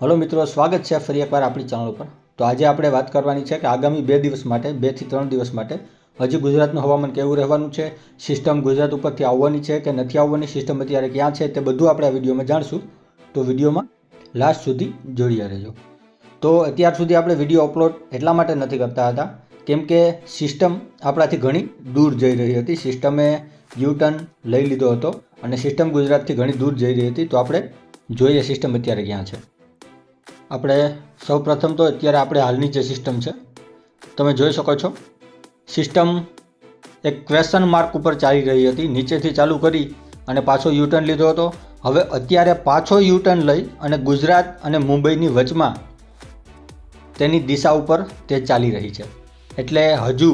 Hello મિત્રો, સ્વાગત છે ફરી એકવાર આપણી ચેનલ ઉપર. તો આજે આપણે વાત કરવાની છે કે આગામી બે દિવસ માટે બેથી ત્રણ દિવસ માટે હજી ગુજરાતનું હવામાન કેવું રહેવાનું છે સિસ્ટમ ગુજરાત ઉપરથી આવવાની છે કે નથી આવવાની સિસ્ટમ અત્યારે ક્યાં છે તે બધું આપણે આ વિડીયોમાં જાણશું. તો વિડીયોમાં લાસ્ટ સુધી જોડ્યા રહેજો. તો અત્યાર સુધી આપણે વીડિયો અપલોડ એટલા માટે નથી કરતા હતા, કેમ કે સિસ્ટમ આપણાથી ઘણી દૂર જઈ રહી હતી. સિસ્ટમે યુ ટર્ન લઈ લીધો હતો અને સિસ્ટમ ગુજરાતથી ઘણી દૂર જઈ રહી હતી. તો આપણે જોઈએ સિસ્ટમ અત્યારે ક્યાં છે. આપણે સૌપ્રથમ તો અત્યારે આપણે હાલની જે સિસ્ટમ છે, તમે જોઈ શકો છો. સિસ્ટમ એક ક્વેશ્ચન માર્ક ઉપર ચાલી રહી હતી, નીચેથી ચાલુ કરી અને પાછો યુટર્ન લીધો હતો. હવે અત્યારે પાછો યુટર્ન લઈ અને ગુજરાત અને મુંબઈની વચમાં તેની દિશા ઉપર તે ચાલી રહી છે. એટલે હજુ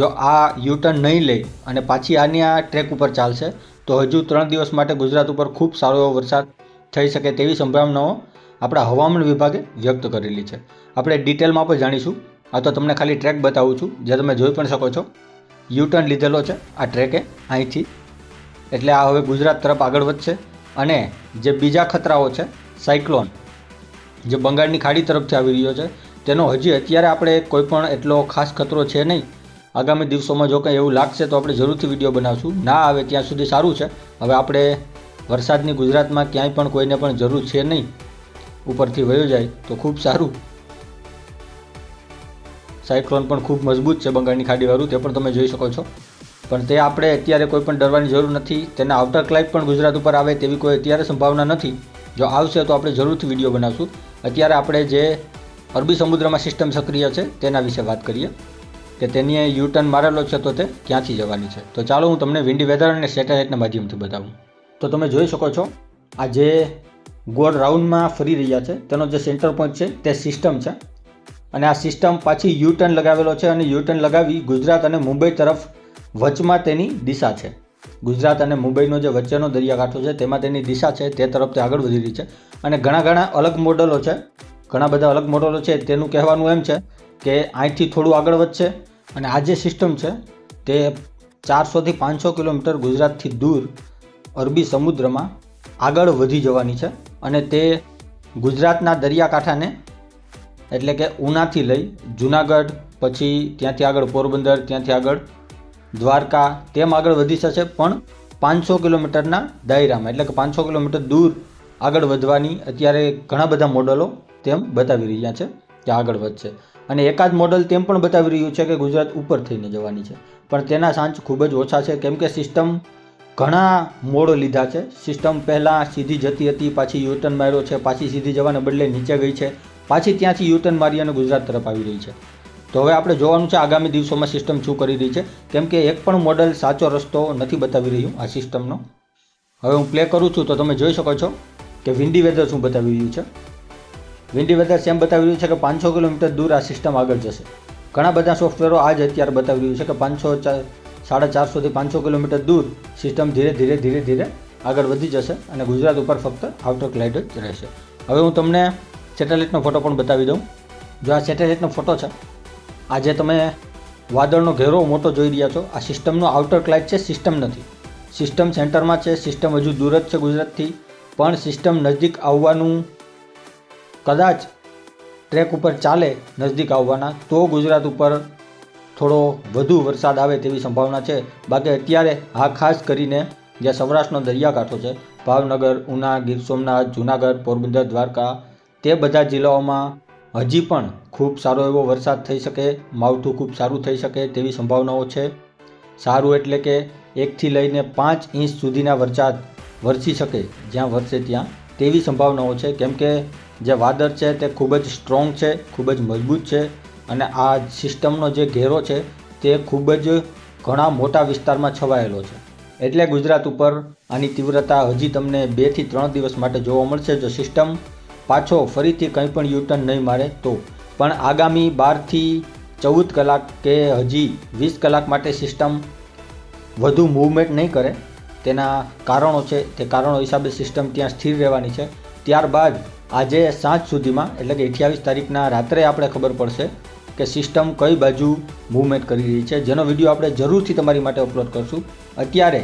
જો આ યુટર્ન નહીં લે અને પાછી આની આ ટ્રેક ઉપર ચાલશે, તો હજુ ત્રણ દિવસ માટે ગુજરાત ઉપર ખૂબ સારો એવો વરસાદ થઈ શકે તેવી સંભાવનાઓ આપણા હવામાન વિભાગે વ્યક્ત કરેલી છે. આપણે ડિટેલમાં પણ જાણીશું. આ તો તમને ખાલી ટ્રેક બતાવું છું. જે તમે જોઈ પણ શકો છો. યુટર્ન લીધેલો છે. આ ટ્રેકે અહીંથી. એટલે આ હવે ગુજરાત તરફ આગળ વધશે. અને જે બીજા ખતરાઓ છે સાયક્લોન જે બંગાળની ખાડી તરફથી આવી રહ્યો છે, તેનો હજી અત્યારે આપણે કોઈ પણ એટલો ખાસ ખતરો છે નહીં. આગામી દિવસોમાં જો કંઈ એવું લાગશે તો આપણે જરૂરથી વીડિયો બનાવશું. ના આવે ત્યાં સુધી સારું છે. હવે આપણે વરસાદની ગુજરાતમાં ક્યાંય પણ કોઈને પણ જરૂર છે નહીં. ઉપરથી વયો જાય તો ખૂબ સારું. સાયક્લોન પણ ખૂબ મજબૂત છે બંગાળની ખાડીવાળું, તે પણ તમે જોઈ શકો છો. પણ તે આપણે અત્યારે કોઈ પણ ડરવાની જરૂર નથી, તેના આઉટર ક્લાઇપ પણ ગુજરાત ઉપર આવે તેવી કોઈ અત્યારે સંભાવના નથી. જો આવશે તો આપણે જરૂરથી વીડિયો બનાવશું. અત્યારે આપણે જે અરબી સમુદ્રમાં સિસ્ટમ સક્રિય છે, તેના વિશે વાત કરીએ. કે તેની યુટર્ન મારેલો છે તો તે ક્યાંથી જવાની છે? તો ચાલો હું તમને વિન્ડી વેધર અને સેટેલાઇટના માધ્યમથી બતાવું. તો તમે જોઈ શકો છો, આ જે ગોળ રાઉન્ડમાં ફરી રહ્યા છે. તેનો જે સેન્ટર પોઈન્ટ છે તે સિસ્ટમ છે. અને આ સિસ્ટમ પાછી યુ ટર્ન લગાવેલો છે અને યુ ટર્ન લગાવી ગુજરાત અને મુંબઈ તરફ વચમાં તેની દિશા છે. ગુજરાત અને મુંબઈનો જે વચ્ચેનો દરિયાકાંઠો છે તેમાં તેની દિશા છે તે તરફ તે આગળ વધી રહી છે. અને ઘણા ઘણા અલગ મોડલો છે. ઘણા બધા અલગ મોડલો છે. તેનું કહેવાનું એમ છે કે અહીંથી થોડું આગળ વધશે અને આ જે સિસ્ટમ છે તે ચારસોથી પાંચસો કિલોમીટર ગુજરાતથી દૂર અરબી સમુદ્રમાં આગળ વધી જવાની છે અને તે ગુજરાતના દરિયાકાંઠાને એટલે કે ઉનાથી લઈ જુનાગઢ, પછી ત્યાંથી આગળ પોરબંદર, ત્યાંથી આગળ દ્વારકા, તેમ આગળ વધી જશે, પણ પાંચસો કિલોમીટરના દાયરામાં, એટલે કે પાંચસો કિલોમીટર દૂર આગળ વધવાની અત્યારે ઘણા બધા મોડલો તેમ બતાવી રહ્યા છે કે આગળ વધશે. અને એકાદ મોડલ તેમ પણ બતાવી રહ્યું છે કે ગુજરાત ઉપર થઈને જવાની છે. પણ તેના સાંચ ખૂબ જ ઓછા છે. કેમ કે સિસ્ટમ ઘણા મોડો લીધા છે. સિસ્ટમ પહેલાં સીધી જતી હતી, પાછી યુટર્ન માર્યો છે, પાછી સીધી જવાને બદલે નીચે ગઈ છે. પાછી ત્યાંથી યુટર્ન મારી અને ગુજરાત તરફ આવી રહી છે. તો હવે આપણે જોવાનું છે આગામી દિવસોમાં સિસ્ટમ શું કરી રહી છે. કેમ કે એક પણ મોડલ સાચો રસ્તો નથી બતાવી રહ્યું આ સિસ્ટમનો. હવે હું પ્લે કરું છું તો તમે જોઈ શકો છો કે વિન્ડી વેધર શું બતાવી રહ્યું છે. વિન્ડી વેધર સેમ બતાવી રહ્યું છે કે પાંચસો કિલોમીટર દૂર આ સિસ્ટમ આગળ જશે. ઘણા બધા સોફ્ટવેરો આજ અત્યારે બતાવી રહ્યું છે કે પાંચસો સાડા ચારસોથી પાંચસો કિલોમીટર દૂર સિસ્ટમ ધીરે ધીરે ધીરે ધીરે આગળ વધી જશે અને ગુજરાત ઉપર ફક્ત આઉટર ક્લાઇડ જ રહેશે. હવે હું તમને સેટેલાઇટનો ફોટો પણ બતાવી દઉં. જો આ સેટેલાઇટનો ફોટો છે, આજે તમે વાદળનો ઘેરો મોટો જોઈ રહ્યા છો. આ સિસ્ટમનો આઉટર ક્લાઇડ છે સિસ્ટમ નથી. સિસ્ટમ સેન્ટરમાં છે સિસ્ટમ હજુ દૂર જ છે ગુજરાતથી. પણ સિસ્ટમ નજીક આવવાનું કદાચ ટ્રેક ઉપર ચાલે નજદીક આવવાના, તો ગુજરાત ઉપર થોડો વધુ વરસાદ આવે તેવી સંભાવના છે. બાકી અત્યારે આ ખાસ કરીને જે સૌરાષ્ટ્રનો દરિયાકાંઠો છે, ભાવનગર, ઉના, ગીર સોમનાથ, જૂનાગઢ, પોરબંદર, દ્વારકા, તે બધા જિલ્લાઓમાં હજી પણ ખૂબ સારો એવો વરસાદ થઈ શકે, માવઠું ખૂબ સારું થઈ શકે તેવી સંભાવનાઓ છે. સારું એટલે કે એકથી લઈને પાંચ ઇંચ સુધીના વરસાદ વરસી શકે જ્યાં વરસે ત્યાં તેવી સંભાવનાઓ છે. કેમ કે જે વાદળ છે તે ખૂબ જ સ્ટ્રોંગ છે, ખૂબ જ મજબૂત છે. અને આ સિસ્ટમનો જે ઘેરો છે, તે ખૂબ જ ઘણા મોટા વિસ્તારમાં છવાયેલો છે. એટલે ગુજરાત ઉપર આની તીવ્રતા હજી તમને બેથી ત્રણ દિવસ માટે જોવા મળશે. જો સિસ્ટમ પાછો ફરીથી કંઈ પણ યુટર્ન નહીં મારે તો. પણ આગામી બારથી ચૌદ કલાક કે હજી વીસ કલાક માટે સિસ્ટમ વધુ મૂવમેન્ટ નહીં કરે. તેના કારણો છે, તે કારણો હિસાબે સિસ્ટમ ત્યાં સ્થિર રહેવાની છે. ત્યારબાદ આજે સાંજ સુધીમાં, એટલે કે અઠ્યાવીસ તારીખના રાત્રે આપણે ખબર પડશે કે સિસ્ટમ કઈ બાજુ મૂવમેન્ટ કરી રહી છે. જેનો વીડિયો આપણે જરૂરથી તમારી માટે અપલોડ કરશું. અત્યારે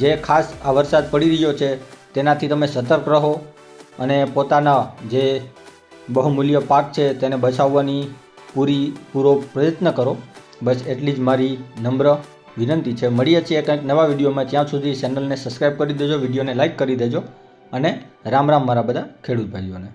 જે ખાસ આ વરસાદ પડી રહ્યો છે, તેનાથી તમે સતર્ક રહો અને પોતાના જે બહુમૂલ્ય પાક છે, તેને બચાવવાની પૂરી, પૂરો પ્રયત્ન કરો. બસ એટલી જ મારી નમ્ર વિનંતી છે. મળીએ છીએ કંઈક નવા વિડીયોમાં ત્યાં સુધી ચેનલને સબસ્ક્રાઈબ કરી દેજો વિડીયોને લાઇક કરી દેજો. અને રામ રામ મારા બધા ખેડૂત ભાઈઓને.